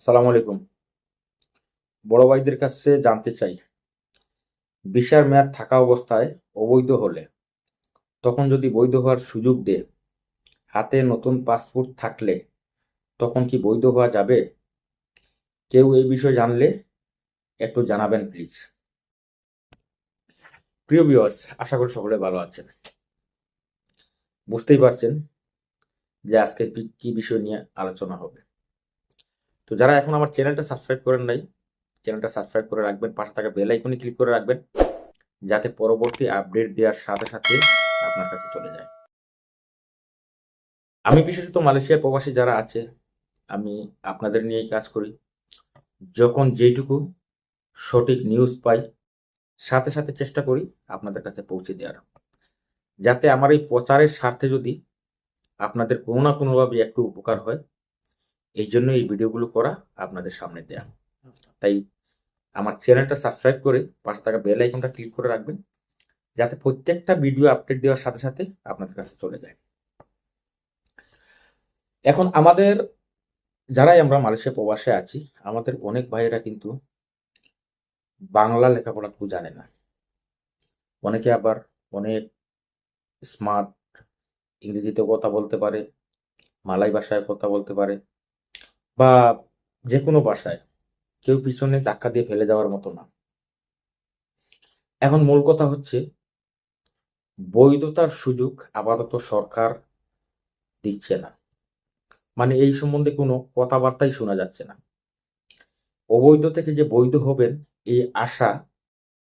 সালাম আলাইকুম। বড় ভাইদের কাছে জানতে চাই ভিসার মেয়াদ থাকা অবস্থায় অবৈধ হলে, তখন যদি বৈধ হওয়ার সুযোগ দেয় হাতে নতুন পাসপোর্ট থাকলে, তখন কি বৈধ হওয়া যাবে? কেউ এই বিষয়ে জানলে একটু জানাবেন প্লিজ। প্রিয় ভিউয়ার্স, আশা করি সকলে ভালো আছেন। বুঝতেই পারছেন যে আজকে কি- কি বিষয় নিয়ে আলোচনা হবে। তো যারা এখন আমার চ্যানেলটা সাবস্ক্রাইব করেন নাই, চ্যানেলটা সাবস্ক্রাইব করে রাখবেন, পাশে থাকা বেল আইকনে ক্লিক করে রাখবেন, যাতে পরবর্তী আপডেট দেওয়ার সাথে সাথে আপনার কাছে চলে যায়। আমি বিশেষত মালয়েশিয়া প্রবাসী যারা আছে, আমি আপনাদের নিয়েই কাজ করি। যখন যেটুকু সঠিক নিউজ পাই, সাথে সাথে চেষ্টা করি আপনাদের কাছে পৌঁছে দেওয়ার। যাতে আমার এই প্রচারের স্বার্থে যদি আপনাদের কোনো না কোনোভাবে একটু উপকার হয় এই জন্য এই ভিডিওগুলো করা আপনাদের সামনে দেয়া। তাই আমার চ্যানেলটা সাবস্ক্রাইব করে পাশে থাকা বেল আইকনটা ক্লিক করে রাখবেন, যাতে প্রত্যেকটা ভিডিও আপডেট দেওয়ার সাথে সাথে আপনাদের কাছে চলে যায়। এখন আমাদের, যারাই আমরা মালয়েশিয়া প্রবাসে আছি, আমাদের অনেক ভাইয়েরা কিন্তু বাংলা লেখাপড়া কেউ জানে না। অনেকে আবার অনেক স্মার্ট ইংরেজিতে কথা বলতে পারে, মালাই ভাষায় কথা বলতে পারে বা যে কোনো ভাষায় কেউ পিছনে ধাক্কা দিয়ে ফেলে যাওয়ার মতো না। এখন মূল কথা হচ্ছে, বৈধতার সুযোগ আপাতত সরকার দিচ্ছে না। মানে এই সম্বন্ধে কোনো কথাবার্তাই শোনা যাচ্ছে না। অবৈধ থেকে যে বৈধ হবেন, এই আশা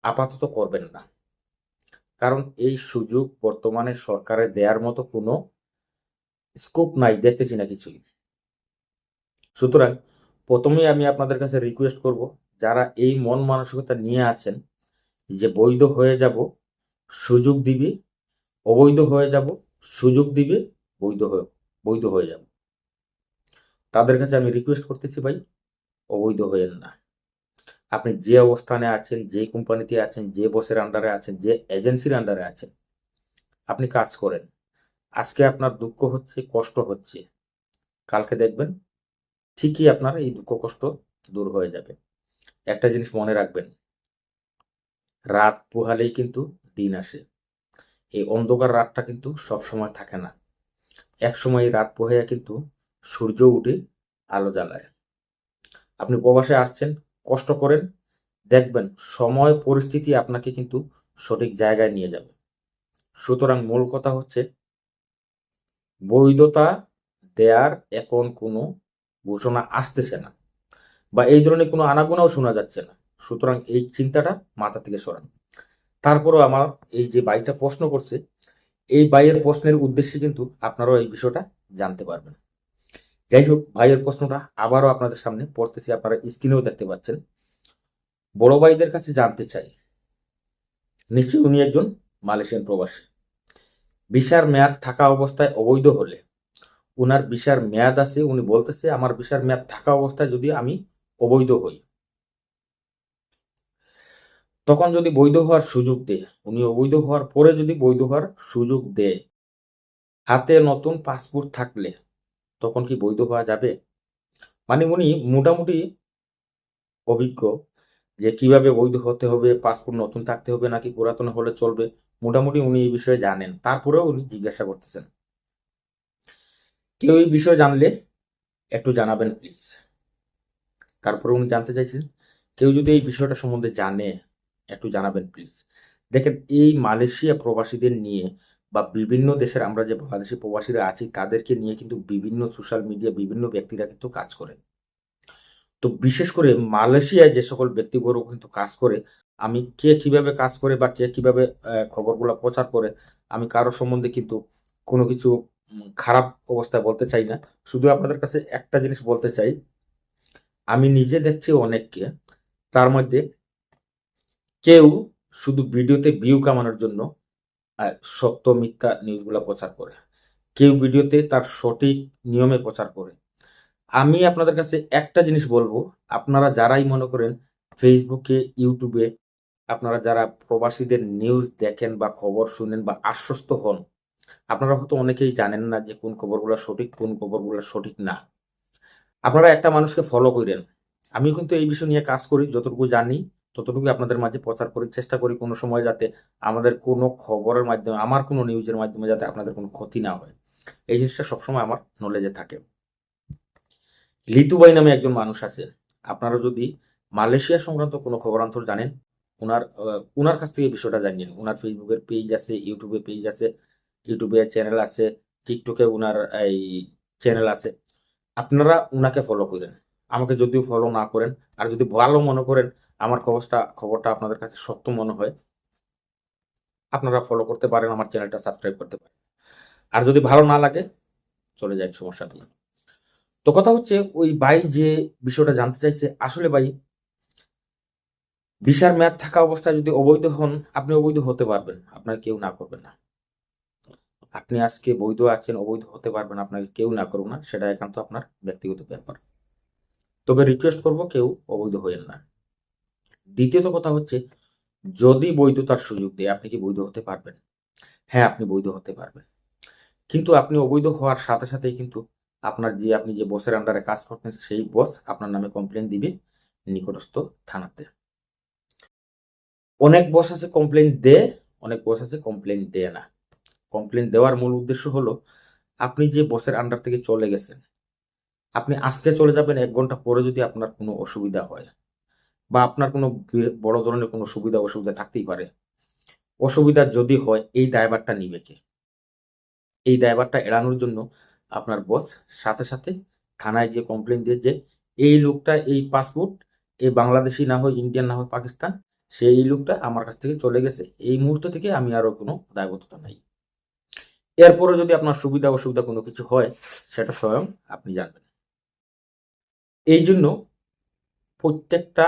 আপাতত করবেন না। কারণ এই সুযোগ বর্তমানে সরকারের দেওয়ার মতো কোনো স্কোপ নাই, দেখতেছি না কিছুই। সুতরাং প্রথমেই আমি আপনাদের কাছে রিকোয়েস্ট করব, যারা এই মন মানসিকতা নিয়ে আছেন, যে বৈধ হয়ে যাব, সুযোগ দিবে, অবৈধ হয়ে যাব, সুযোগ দিবে, বৈধ হয়ে বৈধ হয়ে যাব। তাদের কাছে আমি রিকোয়েস্ট করতেছি ভাই, অবৈধ হয়েন না। আপনি যে অবস্থানে আছেন, যে কোম্পানিতে আছেন, যে বসের আন্ডারে আছেন, যে এজেন্সির আন্ডারে আছেন, আপনি কাজ করেন। আজকে আপনার দুঃখ হচ্ছে, কষ্ট হচ্ছে। কালকে দেখবেন ঠিকই আপনার এই দুঃখ কষ্ট দূর হয়ে যাবে। একটা জিনিস মনে রাখবেন, রাত পোহালেই কিন্তু দিন আসে। এই অন্ধকার রাতটা কিন্তু সব সময় থাকে না। এক সময় রাত পোহাইয়া কিন্তু সূর্য উঠে আলো জ্বালায়। আপনি প্রবাসে আসছেন, কষ্ট করেন, দেখবেন সময়, পরিস্থিতি আপনাকে কিন্তু সঠিক জায়গায় নিয়ে যাবে। সুতরাং মূল কথা হচ্ছে, বৈধতা দেয়ার এখন কোনো ঘোষণা আসতেছে না বা এই ধরনের কোনো আনাগোনাও শোনা যাচ্ছে না। সুতরাং এই চিন্তাটা মাথা থেকে সরান। তারপরও আমার এই যে বাইকটা প্রশ্ন করছে, এই বাইয়ের প্রশ্নের উদ্দেশ্যে কিন্তু আপনারাও এই বিষয়টা জানতে পারবেন। যাই হোক, ভাইয়ের প্রশ্নটা আবারও আপনাদের সামনে পড়তেছি, আপনারা স্ক্রিনেও দেখতে পাচ্ছেন। বড় ভাইদের কাছে জানতে চাই, নিশ্চয়ই উনি একজন মালয়েশিয়ান প্রবাসী। ভিসার মেয়াদ থাকা অবস্থায় অবৈধ হলে উনার ভিসার মেয়াদ আছে, উনি বলতেছে, আমার ভিসার মেয়াদ থাকা অবস্থায় যদি আমি অবৈধ হই। তখন যদি বৈধ হওয়ার সুযোগ দেয় উনি অবৈধ হওয়ার পরে যদি বৈধ হওয়ার সুযোগ দেয় হাতে নতুন পাসপোর্ট থাকলে তখন কি বৈধ হওয়া যাবে? মানে উনি মোটামুটি অভিজ্ঞ যে কীভাবে বৈধ হতে হবে, পাসপোর্ট নতুন থাকতে হবে নাকি পুরাতন হলে চলবে, মোটামুটি উনি এই বিষয়ে জানেন। তারপরেও উনি জিজ্ঞাসা করতেছেন। কেউ এই বিষয়ে জানলে একটু জানাবেন প্লিজ তারপরে উনি জানতে চাইছেন, কেউ যদি এই বিষয়টা সম্বন্ধে জানে, একটু জানাবেন প্লিজ দেখেন, এই মালয়েশিয়া প্রবাসীদের নিয়ে বা বিভিন্ন দেশের আমরা যে বাংলাদেশি প্রবাসীরা আছি, তাদেরকে নিয়ে কিন্তু বিভিন্ন সোশ্যাল মিডিয়া, বিভিন্ন ব্যক্তিরা কিন্তু কাজ করে। তো বিশেষ করে মালয়েশিয়ায় যে সকল ব্যক্তিবর্গ কিন্তু কাজ করে, আমি কে কীভাবে কাজ করে বা কে কীভাবে খবরগুলো প্রচার করে, আমি কারও সম্বন্ধে কিন্তু কোনো কিছু খারাপ অবস্থায় বলতে চাই না। শুধু আপনাদের কাছে একটা জিনিস বলতে চাই। আমি নিজে দেখছি অনেককে, তার মধ্যে কেউ শুধু ভিডিওতে ভিউ কামানোর জন্য সত্য, মিথ্যা নিউজগুলো প্রচার করে। কেউ ভিডিওতে তার সঠিক নিয়মে প্রচার করে। আমি আপনাদের কাছে একটা জিনিস বলব, আপনারা যারাই মনে করেন ফেসবুকে ইউটিউবে আপনারা যারা প্রবাসীদের নিউজ দেখেন বা খবর শুনেন বা আশ্বস্ত হন আপনারা হয়তো অনেকেই জানেন না যে কোন খবরগুলো সঠিক, কোন খবরগুলো সঠিক না। আপনারা একটা মানুষকে ফলো করেন। আমি কিন্তু এই বিষয় নিয়ে কাজ করি, যতটুকু জানি ততটুকু আপনাদের মাঝে প্রচার করার চেষ্টা করি কোনো সময় যাতে আমাদের কোনো খবরের মাধ্যমে, আমার কোনো নিউজের মাধ্যমে যাতে আপনাদের কোনো ক্ষতি না হয়। এই জিনিসটা সবসময় আমার নলেজে থাকে। লিতুবাই নামে একজন মানুষ আছে। আপনারা যদি মালয়েশিয়া সংক্রান্ত কোনো খবরান্তর জানেন ওনার ওনার কাছ থেকে বিষয়টা জানিয়ে। ওনার ফেসবুকের পেজ আছে ইউটিউবে পেজ আছে ইউটিউবে চ্যানেল আছে টিকটকে ওনার এই চ্যানেল আছে। আপনারা ওনাকে ফলো করেন। আমাকে যদিও ফলো না করেন, আর যদি ভালো মনে করেন, আমার খবরটা খবরটা আপনাদের কাছে সত্য মনে হয়, আপনারা ফলো করতে পারেন, আমার চ্যানেলটা সাবস্ক্রাইব করতে পারেন। আর যদি ভালো না লাগে, চলে যায় সমস্যা নেই। তো কথা হচ্ছে, ওই ভাই যে বিষয়টা জানতে চাইছে, আসলে ভাই, ভিসার মেয়াদ থাকা অবস্থায় যদি অবৈধ হন, আপনি অবৈধ হতে পারবেন, আপনার কেউ না করবেন না। আপনি আজকে বৈধ আছেন, অবৈধ হতে পারবেন, আপনাকে কেউ না করবে না, সেটা একান্ত আপনার ব্যক্তিগত ব্যাপার। তবে রিকোয়েস্ট করব কেউ অবৈধ হইয়েন না। দ্বিতীয়ত কথা হচ্ছে, যদি বৈধতার সুযোগ দেয়, আপনি কি বৈধ হতে পারবেন? হ্যাঁ আপনি বৈধ হতে পারবেন। কিন্তু আপনি অবৈধ হওয়ার সাথে সাথেই কিন্তু আপনার যে, আপনি যে বসের আন্ডারে কাজ করতেন, সেই বস আপনার নামে কমপ্লেন দিবে নিকটস্থ থানাতে। অনেক বস আছে কমপ্লেন দেয়, অনেক বস আছে কমপ্লেন দেয় না। কমপ্লেন দেওয়ার মূল উদ্দেশ্য হলো, আপনি যে বসের আন্ডার থেকে চলে গেছেন, আপনি আজকে চলে যাবেন এক ঘণ্টা পরে যদি আপনার কোনো অসুবিধা হয় বা আপনার কোনো বড় ধরনের কোনো সুবিধা অসুবিধা থাকতেই পারে। অসুবিধা যদি হয়, এই দায়ভারটা নিবে কে? এই দায়ভারটা এড়ানোর জন্য আপনার বস সাথে সাথে থানায় গিয়ে কমপ্লেন দিয়ে যে, এই লোকটা এই পাসপোর্ট এই বাংলাদেশি না হয় ইন্ডিয়ান না হয়, পাকিস্তান সেই লোকটা আমার কাছ থেকে চলে গেছে। এই মুহূর্ত থেকে আমি আরও কোনো দায়বদ্ধতা নাই। এরপরে যদি আপনার সুবিধা অসুবিধা কোনো কিছু হয়, সেটা স্বয়ং আপনি জানবেন। এই জন্য প্রত্যেকটা,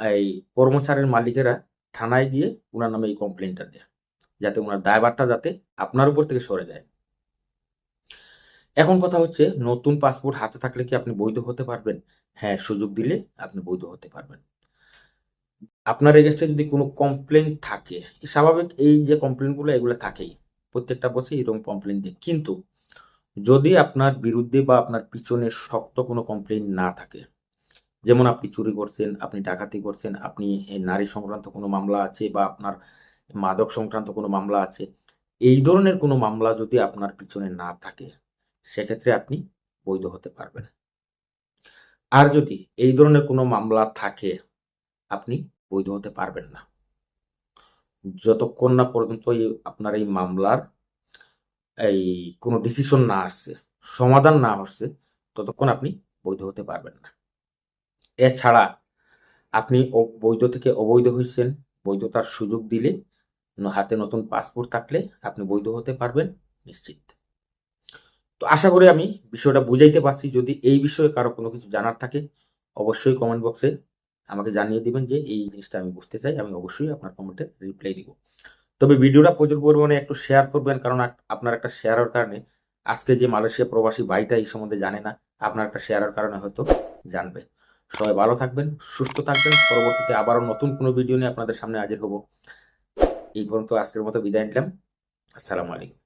এই কর্মচারীর মালিকেরা থানায় গিয়ে ওনার নামে এই কমপ্লেনটা দেয় যাতে ওনার দায়ভারটা যাতে আপনার উপর থেকে সরে যায়। এখন কথা হচ্ছে, নতুন পাসপোর্ট হাতে থাকলে কি আপনি বৈধ হতে পারবেন? হ্যাঁ সুযোগ দিলে আপনি বৈধ হতে পারবেন। আপনার এগেস্টে যদি কোনো কমপ্লেন থাকে, স্বাভাবিক এই যে কমপ্লেনগুলো এগুলো থাকেই। প্রত্যেকটা বসে এরকম কমপ্লেন দিয়ে। কিন্তু যদি আপনার বিরুদ্ধে বা আপনার পিছনে শক্ত কোনো কমপ্লেন না থাকে, যেমন আপনি চুরি করছেন, আপনি ডাকাতি করছেন, আপনি নারী সংক্রান্ত কোনো মামলা আছে বা আপনার মাদক সংক্রান্ত কোনো মামলা আছে, এই ধরনের কোনো মামলা যদি আপনার পিছনে না থাকে, সেক্ষেত্রে আপনি বৈধ হতে পারবেন। আর যদি এই ধরনের কোনো মামলা থাকে, আপনি বৈধ হতে পারবেন না। যতক্ষণ না পর্যন্ত এই আপনার এই মামলার এই কোনো ডিসিশন না আসছে, সমাধান না আসছে, ততক্ষণ আপনি বৈধ হতে পারবেন না। এছাড়া আপনি বৈধ থেকে অবৈধ হয়েছেন, বৈধতার সুযোগ দিলে হাতে নতুন পাসপোর্ট থাকলে আপনি বৈধ হতে পারবেন, নিশ্চিত। তো আশা করি আমি বিষয়টা বুঝাইতে পারছি। যদি এই বিষয়ে কারও কোনো কিছু জানার থাকে, অবশ্যই কমেন্ট বক্সে আমাকে জানিয়ে দিবেন যে এই জিনিসটা আমি বুঝতে চাই, আমি অবশ্যই আপনার কমেন্টে রিপ্লাই দিব। তবে ভিডিওটা প্রচুর পরিমাণে একটু শেয়ার করবেন, কারণ আপনার একটা শেয়ারের কারণে আজকে যে মালয়েশিয়া প্রবাসী ভাইটা এই সম্বন্ধে জানে না, আপনার একটা শেয়ারের কারণে হয়তো জানবে। সবাই ভালো থাকবেন, সুস্থ থাকবেন, পরবর্তীতে আবারও নতুন কোনো ভিডিও নিয়ে আপনাদের সামনে হাজির হব। এই পর্যন্ত আজকের মতো বিদায় নিলাম। আসসালামু আলাইকুম।